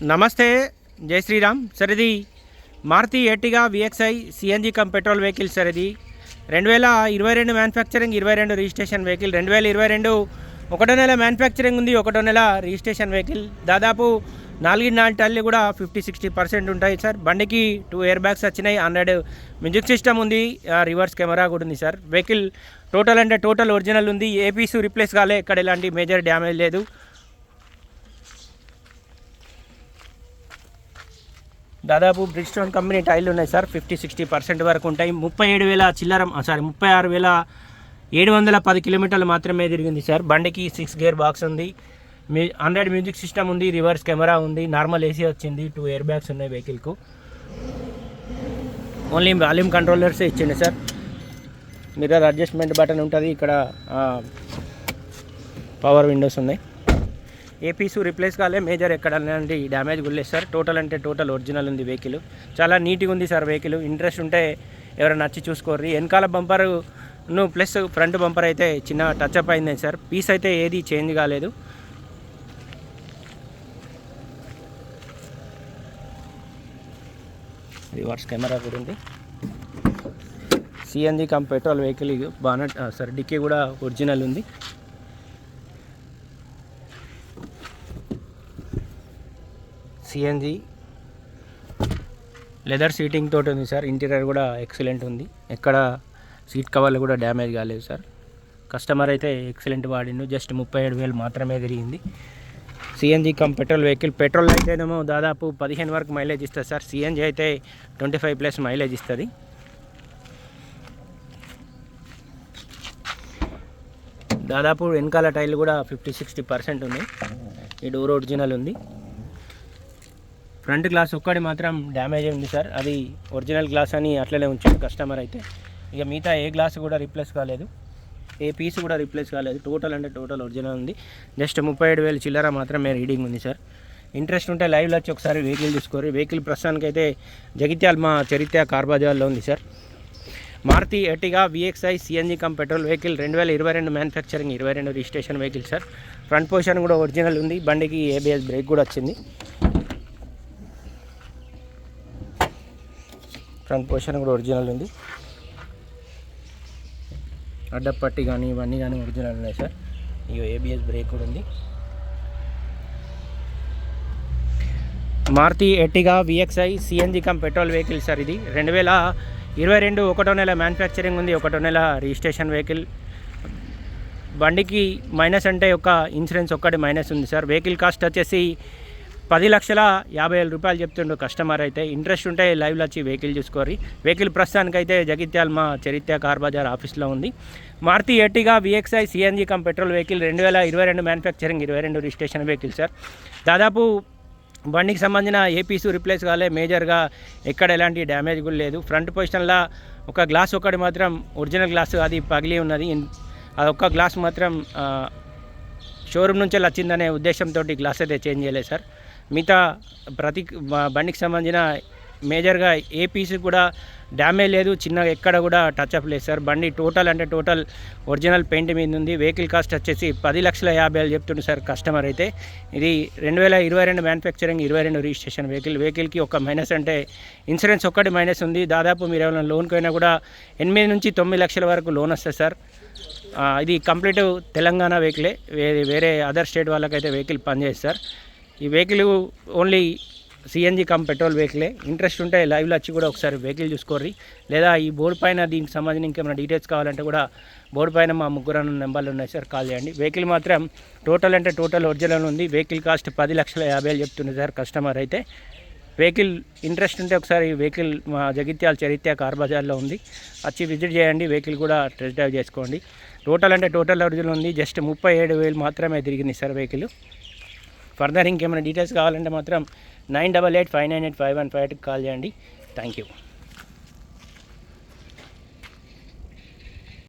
నమస్తే జై శ్రీరామ్. సార్ ఇది Maruti Ertiga VXI CNG cum petrol vehicle sir ఇది రెండు వేల ఇరవై రెండు మ్యానుఫ్యాక్చరింగ్ ఇరవై రెండు రిజిస్ట్రేషన్ వెహికల్. రెండు వేల ఇరవై రెండు ఒకటో నెల మ్యానుఫ్యాక్చరింగ్ ఉంది ఒకటో నెల రిజిస్ట్రేషన్ వెహికల్. దాదాపు నాలుగు నాలుగు టన్నులు కూడా ఫిఫ్టీ సిక్స్టీ పర్సెంట్ ఉంటాయి సార్. బండికి టూ ఇయర్ బ్యాగ్స్ వచ్చినాయి హండ్రెడ్ మ్యూజిక్ సిస్టమ్ ఉంది రివర్స్ కెమెరా కూడా ఉంది సార్. వెహికల్ టోటల్ అంటే టోటల్ ఒరిజినల్ ఉంది. ఏ పీసు రిప్లేస్ కాలే ఇక్కడ ఎలాంటి మేజర్ డ్యామేజ్ లేదు. దాదాపు బ్రిడ్స్టోన్ కంపెనీ టైర్లు ఉన్నాయి సార్. ఫిఫ్టీ సిక్స్టీ పర్సెంట్ వరకు ఉంటాయి. ముప్పై ఏడు వేల చిల్లర సారీ ముప్పై ఆరు వేల ఏడు వందల పది కిలోమీటర్లు మాత్రమే తిరిగింది సార్. బండికి సిక్స్ గేర్ బాక్స్ ఉంది. మీ హండ్రెడ్ మ్యూజిక్ సిస్టమ్ ఉంది రివర్స్ కెమెరా ఉంది నార్మల్ ఏసీ వచ్చింది టూ ఇయర్ బ్యాగ్స్ ఉన్నాయి వెహికల్కు ఓన్లీ వాల్యూమ్ కంట్రోలర్సే ఇచ్చింది సార్. మిర్రర్ అడ్జస్ట్మెంట్ బటన్ ఉంటుంది ఇక్కడ పవర్ విండోస్ ఉన్నాయి. ఏ పీసు రిప్లేస్ కాలే మేజర్ ఎక్కడ డ్యామేజ్ గులేదు సార్ టోటల్ అంటే టోటల్ ఒరిజినల్ ఉంది వెహికల్ చాలా నీట్గా ఉంది సార్ వెహికల్ ఇంట్రెస్ట్ ఉంటే ఎవరైనా నచ్చి చూసుకోర్రి. వెనకాల బంపర్ను ప్లస్ ఫ్రంట్ బంపర్ అయితే చిన్న టచ్అప్ అయింది సార్ పీస్ అయితే ఏది చేంజ్ కాలేదు. రివర్స్ కెమెరా కూడా ఉంది. CNG cum petrol vehicle bonnet sir dickey కూడా ఒరిజినల్ ఉంది. సిఎన్జి లెదర్ సీటింగ్ తోటి ఉంది సార్. ఇంటీరియర్ కూడా ఎక్సలెంట్ ఉంది. ఎక్కడ సీట్ కవర్లు కూడా డ్యామేజ్ కాలేదు సార్. కస్టమర్ అయితే ఎక్సలెంట్ వాడిండు. జస్ట్ ముప్పై ఏడు వేలు మాత్రమే తిరిగింది. CNG cum petrol vehicle petrol అయితేనేమో దాదాపు పదిహేను వరకు మైలేజ్ ఇస్తుంది సార్. సిఎన్జి అయితే ట్వంటీ ఫైవ్ ప్లస్ మైలేజ్ ఇస్తుంది. దాదాపు వెనకాల టైర్లు కూడా ఫిఫ్టీ సిక్స్టీ పర్సెంట్ ఉన్నాయి. ఈ డోర్ ఒరిజినల్ ఉంది. ఫ్రంట్ గ్లాస్ ఒక్కటి మాత్రం డ్యామేజ్ ఉంది సార్. అది ఒరిజినల్ గ్లాస్ అని అట్లనే ఉంచాడు కస్టమర్ అయితే. ఇక మిగతా ఏ గ్లాస్ కూడా రీప్లేస్ కాలేదు. ఏ పీస్ కూడా రీప్లేస్ కాలేదు. టోటల్ అంటే టోటల్ ఒరిజినల్ ఉంది. జస్ట్ ముప్పై ఏడు వేలు చిల్లర మాత్రమే రీడింగ్ ఉంది సార్. ఇంట్రెస్ట్ ఉంటే లైవ్లో వచ్చి ఒకసారి వెహికల్ తీసుకోరు. వెహికల్ ప్రస్తుతానికి అయితే జగిత్యాల మా చరిత్ర కార్బజార్లో ఉంది sir. Maruti Ertiga VXI CNG cum petrol vehicle రెండు వేల ఇరవై రెండు మ్యానుఫ్యాక్చరింగ్ ఇరవై రెండు registration vehicle sir. Front position కూడా ఒరిజినల్ ఉంది. బండికి ఏబిఎస్ బ్రేక్ కూడా వచ్చింది. ఫ్రంట్ పోర్షన్ కూడా ఒరిజినల్ ఉంది. అడ్డపట్టి కానీ ఇవన్నీ కానీ ఒరిజినల్ ఉన్నాయి సార్. ఇవి ఏబిఎస్ బ్రేక్ కూడా ఉంది. Maruti Ertiga VXI CNG cum petrol vehicle sir ఇది. రెండు వేల ఇరవై రెండు ఒకటో నెల మ్యానుఫ్యాక్చరింగ్ ఉంది. ఒకటో నెల రిజిస్ట్రేషన్ వెహికల్ బండికి మైనస్ అంటే ఒక ఇన్సూరెన్స్ ఒక్కటి మైనస్ ఉంది సార్. వెహికల్ కాస్ట్ వచ్చేసి పది లక్షల యాభై వేల రూపాయలు చెప్తుండు కస్టమర్ అయితే. ఇంట్రెస్ట్ ఉంటే లైవ్లో వచ్చి వెహికల్ చూసుకోరి వెహికల్ ప్రస్తుతానికైతే జగిత్యాల మా చరిత్ర కార్ బజార్ ఆఫీస్లో ఉంది. Maruti Ertiga VXI CNG cum petrol vehicle రెండు వేల ఇరవై రెండు మ్యానుఫ్యాక్చరింగ్ ఇరవై రెండు రిజిస్ట్రేషన్ వెహికల్ సార్. దాదాపు బండికి సంబంధించిన ఏ పీసు రిప్లేస్ కాలే. మేజర్గా ఎక్కడ ఎలాంటి డ్యామేజ్ కూడా లేదు. ఫ్రంట్ పొజిషన్లో ఒక గ్లాస్ ఒకటి మాత్రం ఒరిజినల్ గ్లాస్ అది పగిలి ఉన్నది. అది ఒక్క గ్లాస్ మాత్రం షోరూమ్ నుంచి వచ్చిందనే ఉద్దేశంతో గ్లాస్ అయితే చేంజ్ చేయలేదు సార్. మిగతా ప్రతి బండికి సంబంధించిన మేజర్గా ఏ పీస్ కూడా డ్యామేజ్ లేదు. చిన్నగా ఎక్కడ కూడా టచ్ అప్ లేదు. సార్ బండి టోటల్ అంటే టోటల్ ఒరిజినల్ పెయింట్ మీద ఉంది. వెహికల్ కాస్ట్ వచ్చేసి పది లక్షల యాభై వేలు చెప్తుండే సార్ కస్టమర్ అయితే. ఇది రెండు వేల ఇరవై రెండు మ్యానుఫ్యాక్చరింగ్ ఇరవై రెండు రిజిస్ట్రేషన్ వెహికల్ వెహికల్కి ఒక మైనస్ అంటే ఇన్సూరెన్స్ ఒక్కటి మైనస్ ఉంది. దాదాపు మీరు ఏమైనా లోన్కి అయినా కూడా ఎనిమిది నుంచి తొమ్మిది లక్షల వరకు లోన్ వస్తుంది సార్. ఇది కంప్లీట్ తెలంగాణ వెహికలే వేరే వేరే అదర్ స్టేట్ వాళ్ళకైతే వెహికల్ పనిచేస్తారు సార్. ఈ vehicle only CNG cum petrol వెహికలే interest ఉంటే లైవ్లో వచ్చి కూడా ఒకసారి వెహికల్ చూసుకోర్రి. లేదా ఈ బోర్డు పైన దీనికి సంబంధించిన ఇంకేమైనా డీటెయిల్స్ కావాలంటే కూడా బోర్డు పైన మా ముగ్గురు నెంబర్లు ఉన్నాయి సార్ కాల్ చేయండి. వెహికల్ మాత్రం టోటల్ అంటే టోటల్ ఒరిజినల్ ఉంది. వెహికల్ కాస్ట్ పది లక్షల యాభై వేలు చెప్తుంది సార్ కస్టమర్ అయితే. వెహికల్ ఇంట్రెస్ట్ ఉంటే ఒకసారి వెహికల్ మా జగిత్యాల చరిత్ర కార్ బజార్లో ఉంది. వచ్చి విజిట్ చేయండి. వెహికల్ కూడా టెస్ట్ డ్రైవ్ చేసుకోండి. టోటల్ అంటే టోటల్ ఒరిజినల్ ఉంది. జస్ట్ ముప్పై ఏడు వేలు మాత్రమే తిరిగింది సార్ వెహికల్ ఫర్దర్ ఇంకేమైనా డీటెయిల్స్ కావాలంటే మాత్రం nine double eight five nine eight five one five ఎయిట్కి కాల్ చేయండి. Thank you.